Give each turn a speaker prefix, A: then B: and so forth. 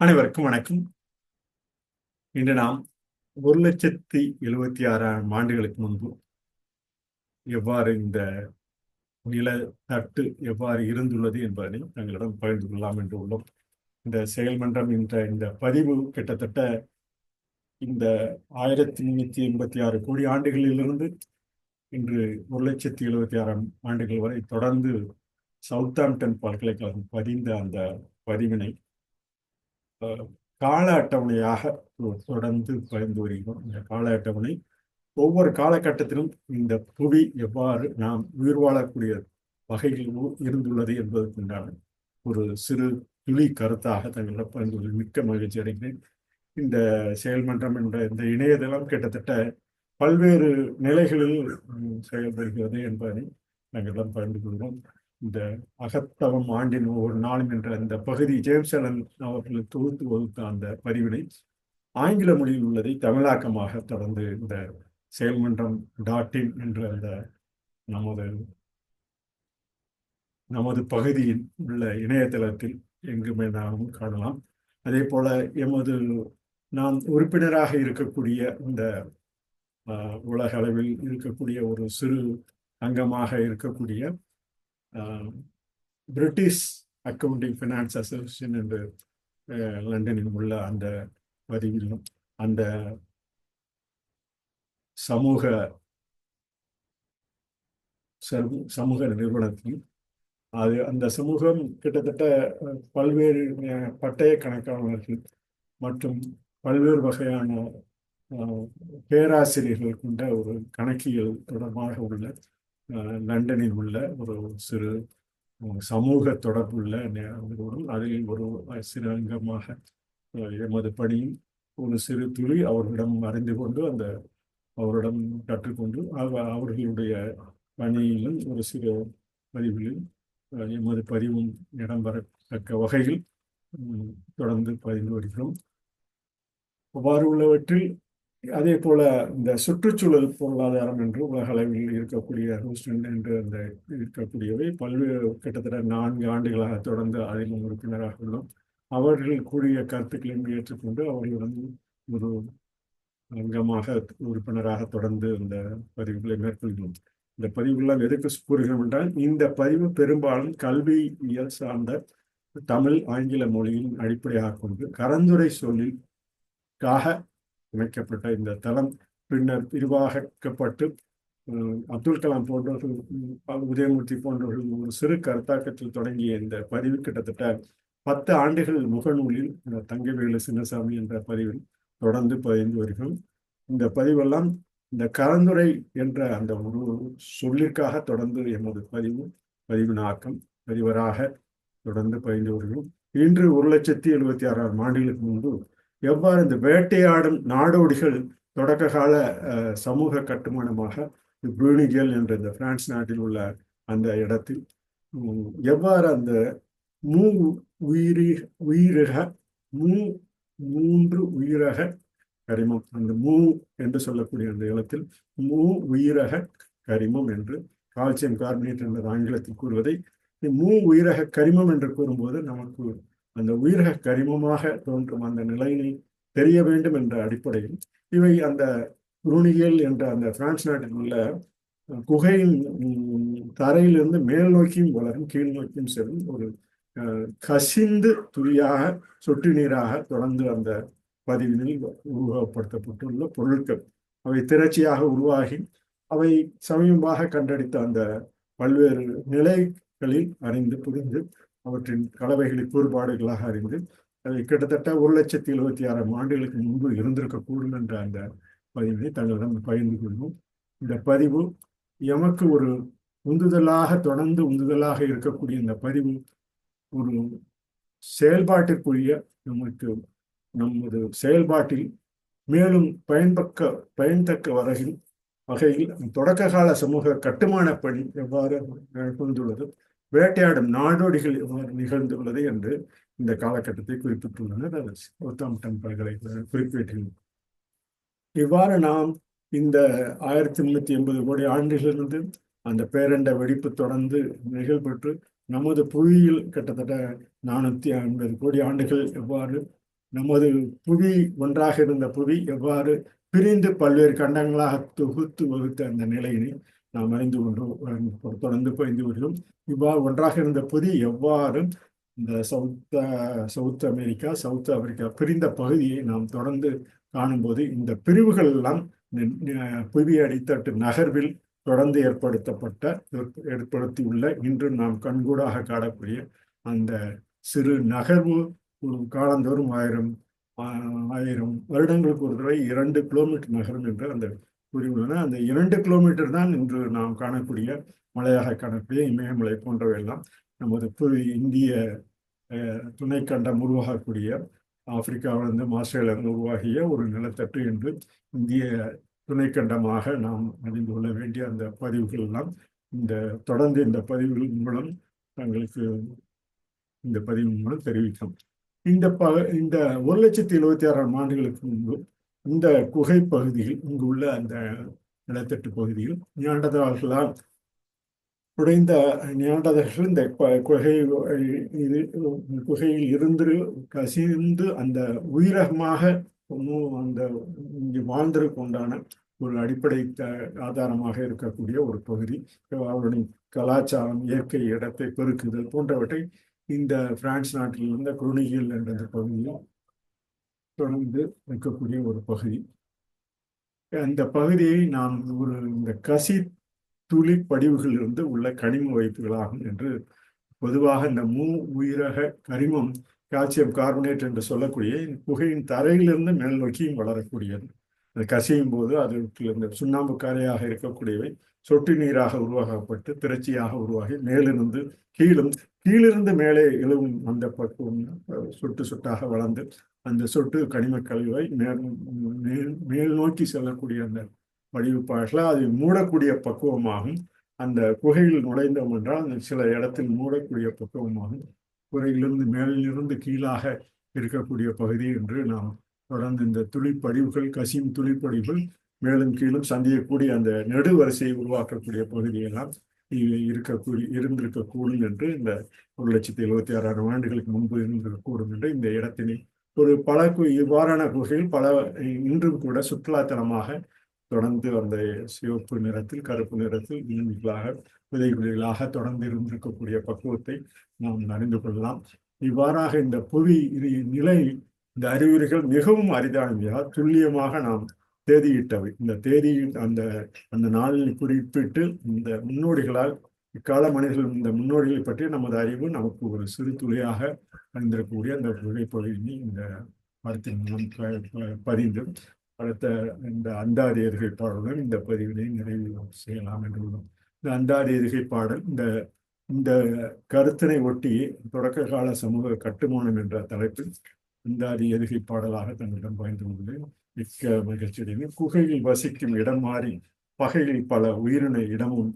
A: அனைவருக்கும் வணக்கம். இன்று நாம் ஒரு லட்சத்தி எழுபத்தி ஆறாம் ஆண்டுகளுக்கு முன்பு எவ்வாறு இந்த நில தட்டு எவ்வாறு இருந்துள்ளது என்பதனை தங்களிடம் பகிர்ந்து கொள்ளலாம் என்று உள்ளோம். இந்த செயல்மன்றம் என்ற இந்த பதிவு கிட்டத்தட்ட இந்த ஆயிரத்தி முன்னூத்தி எண்பத்தி ஆறு கோடி ஆண்டுகளிலிருந்து இன்று ஒரு லட்சத்தி எழுபத்தி ஆறாம் ஆண்டுகள் வரை தொடர்ந்து சவுத்தாம்டன் பல்கலைக்கழகம் பதிந்த அந்த பதிவினை கால அட்டவணையாக தொடர்ந்து பயந்து வருகிறோம். இந்த கால அட்டவணை ஒவ்வொரு காலகட்டத்திலும் இந்த புவி எவ்வாறு நாம் உயிர் வாழக்கூடிய வகையில் இருந்துள்ளது என்பதற்குண்டான ஒரு சிறு துளி கருத்தாக தங்களிடம் பயந்து மிக்க மகிழ்ச்சி அடைகிறேன். இந்த செயல்மன்றம் என்ற இந்த இணையதளம் கிட்டத்தட்ட பல்வேறு நிலைகளில் செயல்படுகிறது என்பதை நாங்களிடம் பகிர்ந்து கொள்கிறோம் இந்த அகத்தவம் ஆண்டின் ஒவ்வொரு நாளும் என்ற அந்த பகுதி ஜேம்ஸ் அலன் அவர்கள் தொகுத்து வகுத்த அந்த பதிவினை ஆங்கில மொழியில் உள்ளதை தமிழாக்கமாக தொடர்ந்து இந்த செயல்மன்றம் டாட் இன் என்ற அந்த நமது நமது பகுதியில் உள்ள இணையதளத்தில் எங்குமே நாமும் காணலாம். அதே போல எமது நாம் உறுப்பினராக இருக்கக்கூடிய இந்த உலக அளவில் இருக்கக்கூடிய ஒரு சிறு அங்கமாக இருக்கக்கூடிய பிரிட்டிஷ் அக்கவுண்டிங் ஃபினான்ஸ் அசோசியேஷன் என்று லண்டனில் உள்ள அந்த பதிவிலும் அந்த சமூக சமூக நிறுவனத்தில் அது அந்த சமூகம் கிட்டத்தட்ட பல்வேறு பட்டய கணக்காளர்கள் மற்றும் பல்வேறு வகையான பேராசிரியர்கள் கொண்ட ஒரு கணக்கியல் தொடர்பாக உள்ள லண்டனில் உள்ள ஒரு சிறு சமூக தொடர்புள்ள நிறுவனம் அதில் ஒரு சிறு அங்கமாக எமது பணியும் ஒரு சிறு துளி அவர்களிடம் அறிந்து கொண்டு அந்த அவரிடம் கற்றுக்கொண்டு அவர்களுடைய பணியிலும் ஒரு சிறு பதிவிலும் எமது பதிவும் இடம்பெறத்தக்க வகையில் தொடர்ந்து பதிந்து வருகிறோம். அவ்வாறு உள்ளவற்றில் அதே போல இந்த சுற்றுச்சூழல் பொருளாதாரம் என்று உலக அளவில் இருக்கக்கூடிய ஹூஸ்டன் என்று அந்த இருக்கக்கூடியவை பல்வேறு கிட்டத்தட்ட நான்கு ஆண்டுகளாக தொடர்ந்து அதிலும் உறுப்பினராக உள்ளோம். அவர்கள் கூடிய கருத்துக்களையும் ஏற்றுக்கொண்டு அவர்களுடன் ஒரு அங்கமாக உறுப்பினராக தொடர்ந்து இந்த பதிவுகளை மேற்கொள்கிறோம். இந்த பதிவுகள்லாம் எதுக்கு கூறுகிறோம் என்றால் இந்த பதிவு பெரும்பாலும் கல்வியியல் சார்ந்த தமிழ் ஆங்கில மொழியின் அடிப்படையாக கொண்டு கரந்துரை சொல்லிற்காக அமைக்கப்பட்ட இந்த தளம். பின்னர் விரிவாகப்பட்டு அப்துல் கலாம் போன்றவர்கள் உதயமூர்த்தி போன்றவர்கள் ஒரு சிறு கருத்தாக்கத்தில் தொடங்கிய இந்த பதிவு கிட்டத்தட்ட பத்து ஆண்டுகள் முகநூலில் தங்கவேலு சின்னசாமி என்ற பதிவில் தொடர்ந்து பதிந்து வருகிறோம். இந்த பதிவெல்லாம் இந்த கலந்துரை என்ற அந்த ஒரு சொல்லிற்காக தொடர்ந்து எமது பதிவு பதிவின் ஆக்கம் பதிவராக தொடர்ந்து பதிந்து வருகிறோம். இன்று ஒரு லட்சத்தி எழுபத்தி ஆறாயிரம் ஆண்டுகளுக்கு முன்பு எவ்வாறு இந்த வேட்டையாடும் நாடோடிகள் தொடக்க கால சமூக கட்டுமானமாக புரூனிகேல் என்ற இந்த பிரான்ஸ் நாட்டில் உள்ள அந்த இடத்தில் எவ்வாறு அந்த மூ உயிரி உயிரக மூ மூன்று உயிரக கரிமம் அந்த மூ என்று சொல்லக்கூடிய அந்த இடத்தில் மூ உயிரக கரிமம் என்று கால்சியம் கார்பனேட் என்பது ஆங்கிலத்தில் கூறுவதை மூ உயிரக கரிமம் என்று கூறும்போது நமக்கு அந்த உயிரக கரிமமாக தோன்றும் அந்த நிலையினை தெரிய வேண்டும் என்ற அடிப்படையில் இவை அந்த குருணிகள் என்ற அந்த பிரான்ஸ் நாட்டில் உள்ள குகையின் தரையிலிருந்து மேல் நோக்கியும் வளரும் கீழ் நோக்கியும் செல்லும் ஒரு கசிந்து துளியாக சொட்டு நீராக தொடர்ந்து அந்த பதிவினில் உருவகப்படுத்தப்பட்டுள்ள பொருட்கள். அவை திரட்சியாக உருவாகி அவை சமீபமாக கண்டடித்த அந்த பல்வேறு நிலைகளில் அறிந்து புரிந்து அவற்றின் கலவைகளை கூறுபாடுகளாக அறிந்து அதை கிட்டத்தட்ட ஒரு லட்சத்தி எழுபத்தி ஆறாம் ஆண்டுகளுக்கு முன்பு இருந்திருக்கக்கூடும் என்ற அந்த பதிவினை தங்களிடம் பகிர்ந்து கொள்வோம். இந்த பதிவு எமக்கு ஒரு உந்துதலாக தொடர்ந்து உந்துதலாக இருக்கக்கூடிய இந்த பதிவு ஒரு செயல்பாட்டிற்குரிய நமக்கு நமது செயல்பாட்டில் மேலும் பயன்பக்க பயன்தக்க வகையில் வகையில் தொடக்க கால சமூக கட்டுமான பணி எவ்வாறு நிகழ்ந்துள்ளது வேட்டையாடும் நாடோடிகள் எவ்வாறு நிகழ்ந்துள்ளது என்று இந்த காலகட்டத்தை குறிப்பிட்டுள்ளனர் சவுத்தாம்டன் பல்கலைக்கழக குறிப்பிட்டுள்ளது இவ்வாறு நாம் இந்த ஆயிரத்தி முன்னூத்தி எண்பது கோடி ஆண்டிலிருந்து அந்த பேரண்ட வெடிப்பு தொடர்ந்து நிகழ்பெற்று நமது புவியில் கிட்டத்தட்ட நானூத்தி ஐம்பது கோடி ஆண்டுகள் எவ்வாறு நமது புவி ஒன்றாக இருந்த புவி எவ்வாறு பிரிந்து பல்வேறு கண்டங்களாக தொகுத்து வகுத்த அந்த நிலையினை நாம் அறிந்து கொண்டு தொடர்ந்து பயந்து வருகிறோம் இவ்வாறு ஒன்றாக இருந்த புதி எவ்வாறு இந்த South South America South Africa பிரிந்த பகுதியை நாம் தொடர்ந்து காணும்போது இந்த பிரிவுகள் எல்லாம் புவி அடித்தட்டு நகர்வில் தொடர்ந்து ஏற்படுத்தப்பட்ட ஏற்படுத்தியுள்ள இன்று நாம் கண்கூடாக காணக்கூடிய அந்த சிறு நகர்வு காலந்தோறும் ஆயிரம் ஆயிரம் வருடங்களுக்கு ஒரு தடவை இரண்டு கிலோமீட்டர் நகரம் என்ற அந்த கூறியுள்ளன அந்த இரண்டு கிலோமீட்டர் தான் இன்று நாம் காணக்கூடிய மலையாக காணக்கூடிய இமயமலை போன்றவையெல்லாம் நமது புது இந்திய துணைக்கண்டம் உருவாகக்கூடிய ஆப்பிரிக்காவிலிருந்து ஆஸ்திரேலியாவிலிருந்து உருவாகிய ஒரு நிலத்தட்டு என்று இந்திய துணைக்கண்டமாக நாம் அறிந்து கொள்ள வேண்டிய அந்த பதிவுகள் எல்லாம். இந்த தொடர்ந்து இந்த பதிவுகள் மூலம் தங்களுக்கு இந்த பதிவின் மூலம் தெரிவிக்கும் இந்த ப இந்த ஒரு லட்சத்தி எழுபத்தி ஆறாம் ஆண்டுகளுக்கு முன்பு இந்த குகை பகுதியில் இங்கு உள்ள அந்த நிலத்தட்டு பகுதியில் ஞாண்டதார்களால் உடைந்த ஞாண்டதர்கள் இந்த குகை இது குகையில் இருந்து கசிந்து அந்த உயிரகமாக அந்த இங்கு வாழ்ந்திருக்கொண்டான ஒரு அடிப்படை ஆதாரமாக இருக்கக்கூடிய ஒரு பகுதி. அவருடைய கலாச்சாரம் இயற்கை இடத்தை பெருக்குதல் போன்றவற்றை இந்த பிரான்ஸ் நாட்டில் இருந்த குருணிகள் என்ற பகுதியில் தொடர்ந்து இருக்கக்கூடிய ஒரு பகுதி. அந்த பகுதியை நாம் ஒரு இந்த கசி துளி படிவுகளிலிருந்து உள்ள கனிம வைப்புகளாகும் என்று பொதுவாக இந்த மூ உயிரக கரிமம் கால்சியம் கார்பனேட் என்று சொல்லக்கூடிய புகையின் தரையிலிருந்து மேல் நோக்கியும் வளரக்கூடியது. அது கசியும் போது அதற்கு இந்த சுண்ணாம்பு காரையாக இருக்கக்கூடியவை சொட்டு நீராக உருவாக்கப்பட்டு திரட்சியாக உருவாகி மேலிருந்து கீழும் கீழிருந்து மேலே எழுவும் அந்த பக்குவம் சொட்டு சொட்டாக வளர்ந்து அந்த சொட்டு கனிம கழிவை மேல் மேல் நோக்கி செல்லக்கூடிய அந்த வடிவப்பாட்டில் அதை மூடக்கூடிய பக்குவமாகும். அந்த குகையில் நுழைந்தோம் என்றால் அந்த சில இடத்தில் மூடக்கூடிய பக்குவமாகும். குறையிலிருந்து மேலிருந்து கீழாக இருக்கக்கூடிய பகுதி என்று நாம் தொடர்ந்து இந்த துளிப்படிவுகள் கசியும் துளிப்படிவுகள் மேலும் கீழும் சந்தியக்கூடிய அந்த நெடுவரிசையை உருவாக்கக்கூடிய பகுதியெல்லாம் இருக்கக்கூடிய இருந்திருக்கக்கூடும் என்று இந்த ஒரு லட்சத்தி எழுபத்தி ஆறாயிரம் ஆண்டுகளுக்கு முன்பு இருந்திருக்கக்கூடும் என்று இந்த இடத்தினை ஒரு பல இவ்வாறான குகையில் பல இன்றும் கூட சுற்றுலாத்தலமாக தொடர்ந்து அந்த சிவப்பு நிறத்தில் கருப்பு நிறத்தில் விளிம்புகளாக விதைகுலிகளாக தொடர்ந்து இருந்திருக்கக்கூடிய பக்குவத்தை நாம் அறிந்து கொள்ளலாம். இவ்வாறாக இந்த புவி நிலை இந்த அறிகுறிகள் மிகவும் அரிதானவையா துல்லியமாக நாம் தேதியிட்டவை. இந்த தேதியின் அந்த அந்த நாளில் குறிப்பிட்டு இந்த முன்னோடிகளால் இக்கால மனிதர்கள் இந்த முன்னோடிகளை பற்றி நமது அறிவு நமக்கு ஒரு சிறு துளியாக அறிந்திருக்கக்கூடிய அந்த புகைப்பகுதியை இந்த படத்தின் மூலம் பதிந்து அடுத்த இந்த அந்தாதி எதுகை பாடலுடன் இந்த பதிவினை நிறைவு செய்யலாம் என்று உள்ளோம். இந்த அந்தாதி எதுகை பாடல் இந்த இந்த கருத்தினை ஒட்டி தொடக்க கால சமூக கட்டுமானம் என்ற தலைப்பில் விந்தாதி எதுகை பாடலாக தங்களிடம் பகிர்ந்து கொண்டேன் மிக்க மகிழ்ச்சியடைந்து குகையில் வசிக்கும் இடம் மாறி பகையில் பல உயிரின இடமும்